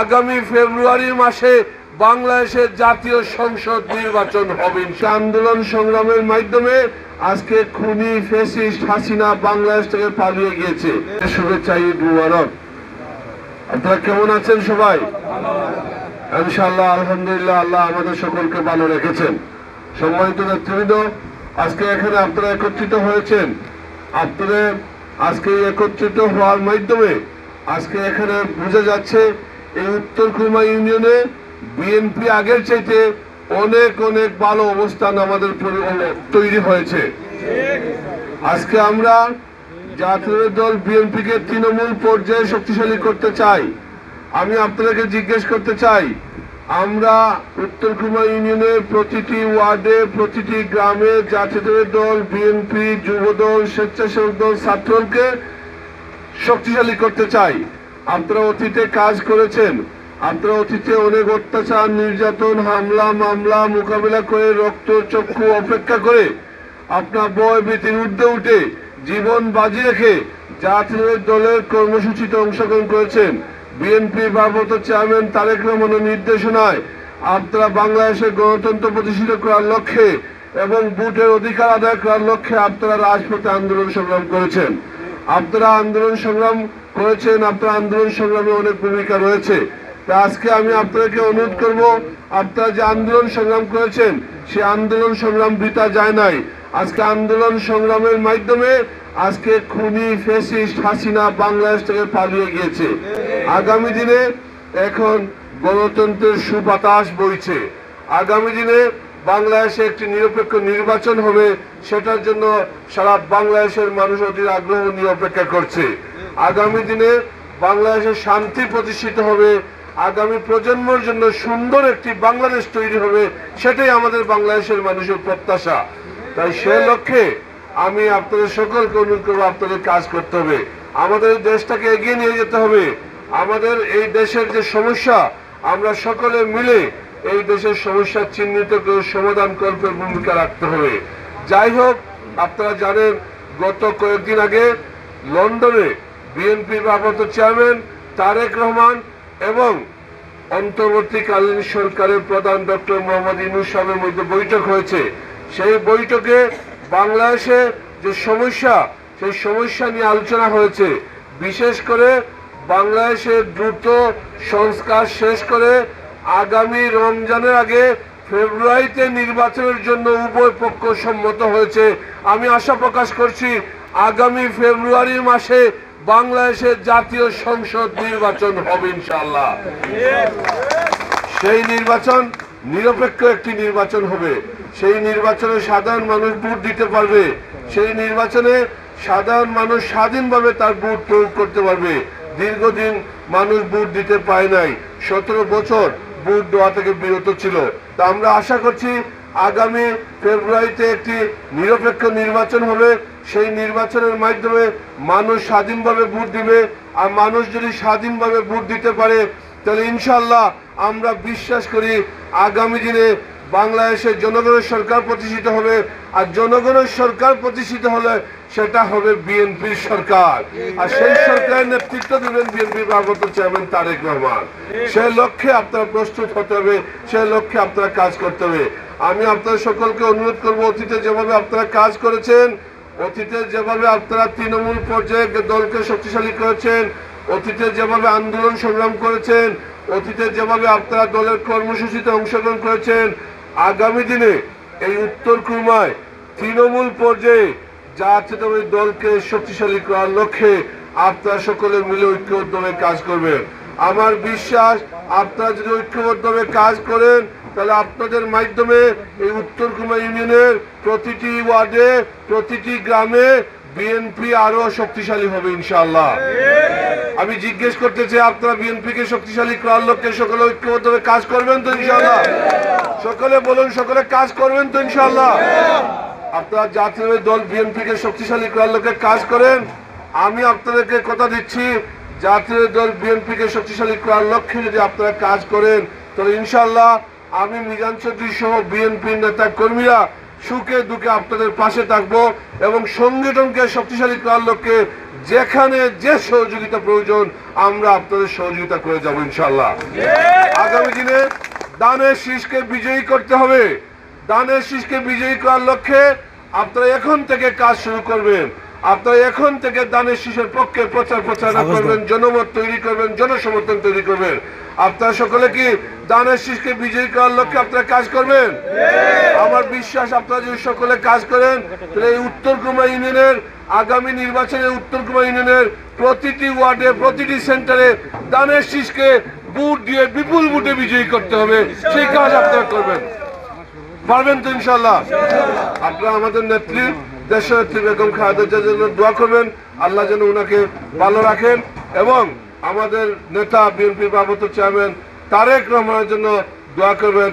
আগামী ফেব্রুয়ারি মাসে বাংলাদেশের জাতীয় সংসদ নির্বাচন হবে আন্দোলন সংগ্রামের মাধ্যমে আজকে খুনি ফেসিস্ট হাসিনা বাংলাদেশ থেকে পালিয়ে গিয়েছে। শুভেচ্ছা, ঈদ মুবারক। আপনারা কেমন আছেন সবাই? ইনশাআল্লাহ, আলহামদুলিল্লাহ, আল্লাহ আমাদের সকলকে ভালো রেখেছেন। সম্মানিত নেতৃবৃন্দ, আজকে এখানে আপনারা একত্রিত হয়েছেন। আপনারা আজকে একত্রিত হওয়ার মাধ্যমে আজকে এখানে বোঝা যাচ্ছে এই উত্তর খুলমা ইউনিয়নে বিএনপি আগের চাইতে অনেক অনেক ভালো অবস্থান আমাদের তৈরি হয়েছে। আজকে আমরা জাতীয় দল বিএনপিকে তৃণমূল পর্যায়ে শক্তিশালী করতে চাই। আমি আপনাদেরকে জিজ্ঞেস করতে চাই, আমরা উত্তর খুলনা ইউনিয়নের প্রতিটি ওয়ার্ডে, প্রতিটি গ্রামে জাতীয় দল বিএনপি যুব দল স্বেচ্ছাসেবক দল, ছাত্রদলকে শক্তিশালী করতে চাই। আপনারা অতীতে কাজ করেছেন। আপনারা অতীতে অনেক অত্যাচার, নির্যাতন, হামলা, মামলা, মোকাবিলা করে রক্ত চক্ষু অপেক্ষা করে আপনার বয় ভীতির ঊর্ধ্বে উঠে জীবন বাজি রেখে জাতীয় দলের কর্মসূচিতে অংশগ্রহণ করেছেন। বিএনপি ভারপ্রাপ্ত চেয়ারম্যান তারেক রহমানের নির্দেশনায় আপনারা বাংলাদেশে গণতন্ত্র প্রতিষ্ঠিত করার লক্ষ্যে এবং বুটের অধিকার আদায় করার লক্ষ্যে আপনারা রাজপথে আন্দোলন সংগ্রাম করেছেন। আপনারা আন্দোলন সংগ্রাম করেছেন আপনার আন্দোলন সংগ্রামে অনেক ভূমিকা রয়েছে। তা আজকে আমি আপনাকে অনুরোধ করব, আপনারা যে আন্দোলন সংগ্রাম করেছেন, সে আন্দোলন সংগ্রাম বৃথা যায় নাই। আজকে আন্দোলন সংগ্রামের মাধ্যমে আজকে খুনি ফেসিস্ট হাসিনা বাংলাদেশ থেকে পালিয়ে গিয়েছে। আগামী দিনে এখন গণতন্ত্রের সুবাতাস বইছে। আগামী দিনে বাংলাদেশে একটি নিরপেক্ষ নির্বাচন হবে, সেটার জন্য সারা বাংলাদেশের মানুষ অতি আগ্রহ নিয়ে অপেক্ষা করছে। আগামী দিনে বাংলাদেশে শান্তি প্রতিষ্ঠিত হবে। আগামী প্রজন্মের জন্য সুন্দর একটি বাংলাদেশ তৈরি হবে, সেটাই আমাদের বাংলাদেশের মানুষের প্রত্যাশা। তাই সে লক্ষ্যে আমি আপনাদের সকলকে অনুরোধ করব, আপনাদের কাজ করতে হবে। আমাদের দেশটাকে এগিয়ে নিয়ে যেতে হবে। আমাদের এই দেশের যে সমস্যা, আমরা সকলে মিলে এই দেশের সমস্যা চিহ্নিত করে সমাধান কল্পের ভূমিকা রাখতে হবে। যাই হোক, আপনারা জানেন, গত কয়েকদিন আগে লন্ডনে বিএনপি ভারপ্রাপ্ত চেয়ারম্যান তারেক রহমান এবং অন্তর্বর্তীকালীন সরকারের প্রধান ডক্টর মোহাম্মদ ইনুস সাহেবের মধ্যে বৈঠক হয়েছে। সেই বৈঠকে বাংলাদেশে যে সমস্যা, সেই সমস্যা নিয়ে আলোচনা হয়েছে। বিশেষ করে বাংলাদেশের দ্রুত সংস্কার শেষ করে আগামী রমজানের আগে ফেব্রুয়ারিতে নির্বাচনের জন্য উভয় পক্ষ সম্মত হয়েছে। আমি আশা প্রকাশ করছি আগামী ফেব্রুয়ারি মাসে বাংলাদেশের জাতীয় সংসদ নির্বাচন হবে ইনশাল্লাহ সেই নির্বাচন, নিরপেক্ষ একটি নির্বাচন হবে। সেই নির্বাচনে সাধারণ মানুষ ভোট দিতে পারবে। সেই নির্বাচনে সাধারণ মানুষ স্বাধীনভাবে তার ভোট প্রয়োগ করতে পারবে। দীর্ঘদিন মানুষ ভোট দিতে পায় নাই। সতেরো বছর ভোট দেওয়া থেকে বিরত ছিল। তা আমরা আশা করছি আগামী ফেব্রুয়ারিতে একটি নিরপেক্ষ নির্বাচন হবে। সেই নির্বাচনের মাধ্যমে মানুষ স্বাধীনভাবে ভোট দিবে। আর মানুষ যদি স্বাধীনভাবে ভোট দিতে পারে, তাহলে ইনশাল্লাহ আমরা বিশ্বাস করি আগামী দিনে বাংলাদেশের জনগণের সরকার প্রতিষ্ঠিত হবে। আর জনগণের সরকার প্রতিষ্ঠিত হলে সেটা হবে বিএনপির সরকার। আর সেই সরকারের নেতৃত্ব দেবেন বিএনপির ভারপ্রাপ্ত চেয়ারম্যান তারেক রহমান। সেই লক্ষ্যে আপনারা প্রস্তুত হতে হবে, সেই লক্ষ্যে আপনারা কাজ করতে হবে। আমি আপনাদের সকলকে অনুরোধ করব, অতীতে যেভাবে আপনারা কাজ করেছেন অতীতে যেভাবে আপনারা তৃণমূল পর্যায়ে দলকে শক্তিশালী করেছেন, অতীতে যেভাবে আন্দোলন সংগ্রাম করেছেন, অতীতে যেভাবে আপনারা দলের কর্মসূচিতে অংশগ্রহণ করেছেন, আগামী দিনে এই উত্তর কুরমায় তৃণমূল পর্যায়ে জাতীয় দলকে শক্তিশালী করার লক্ষ্যে আপনারা সকলে মিলে ঐক্যবদ্ধভাবে কাজ করবেন। আমার বিশ্বাস, আপনারা যদি ঐক্যবদ্ধভাবে কাজ করেন তাহলে আপনাদের মাধ্যমে এই উত্তর কুমা ইউনিয়নের প্রতিটি ওয়ার্ডে, প্রতিটি গ্রামে বিএনপি আরও শক্তিশালী হবে ইনশাল্লাহ আমি জিজ্ঞেস করতে চাই, আপনারা বিএনপি কে শক্তিশালী করার লক্ষ্যে সকলে ঐক্যবদ্ধভাবে কাজ করবেন তো ইনশাল্লাহ সকলে বলুন, সকলে কাজ করবেন তো ইনশাল্লাহ আপনারা জাতীয় দল বিএনপি কে শক্তিশালী করার লক্ষ্যে কাজ করেন। আমি আপনাদেরকে কথা দিচ্ছি জাতীয় দল বিএনপি কে শক্তিশালী করার লক্ষ্যে যদি আপনারা কাজ করেন, তাহলে ইনশাআল্লাহ আমি মিজান চৌধুরী সহ বিএনপির নেতা কর্মীরা সুখে দুঃখে আপনাদের পাশে থাকব এবং সংগঠনকে শক্তিশালী করার লক্ষ্যে যেখানে যে সহযোগিতা প্রয়োজন আমরা আপনাদের সহযোগিতা করে যাব ইনশাল্লাহ আগামী দিনে দানের শীষকে বিজয়ী করতে হবে। দানের শীষকে বিজয়ী করার লক্ষ্যে আপনারা এখন থেকে কাজ শুরু করবেন। আপনারা এখন থেকে দানের শীষের পক্ষে প্রচার প্রচারণা করবেন জনমত তৈরি করবেন জনসমর্থন তৈরি করবেন। আপনারা সকলে কি দানের শীষকে বিজয়ী করার লক্ষ্যে আপনারা কাজ করবেন? আমার বিশ্বাস আপনারা যদি সকলে কাজ করেন তাহলে এই উত্তর কুমার ইউনিয়নের আগামী নির্বাচনে উত্তর কুমার ইউনিয়নের প্রতিটি ওয়ার্ডে প্রতিটি সেন্টারে দানের শীষকে বুট দিয়ে বিপুল বুটে বিজয়ী করতে হবে। সেই কাজ আপনারা করবেন। পারবেন তো ইনশাল্লাহ আপনারা আমাদের নেত্রী দেশনেত্রী বেগম খালেদা জন্য দোয়া করবেন। আল্লাহ যেন ওনাকে ভালো রাখেন এবং আমাদের নেতা বিএনপি ভারপ্রাপ্ত চেয়ারম্যান তারেক রহমানের জন্য দোয়া করবেন।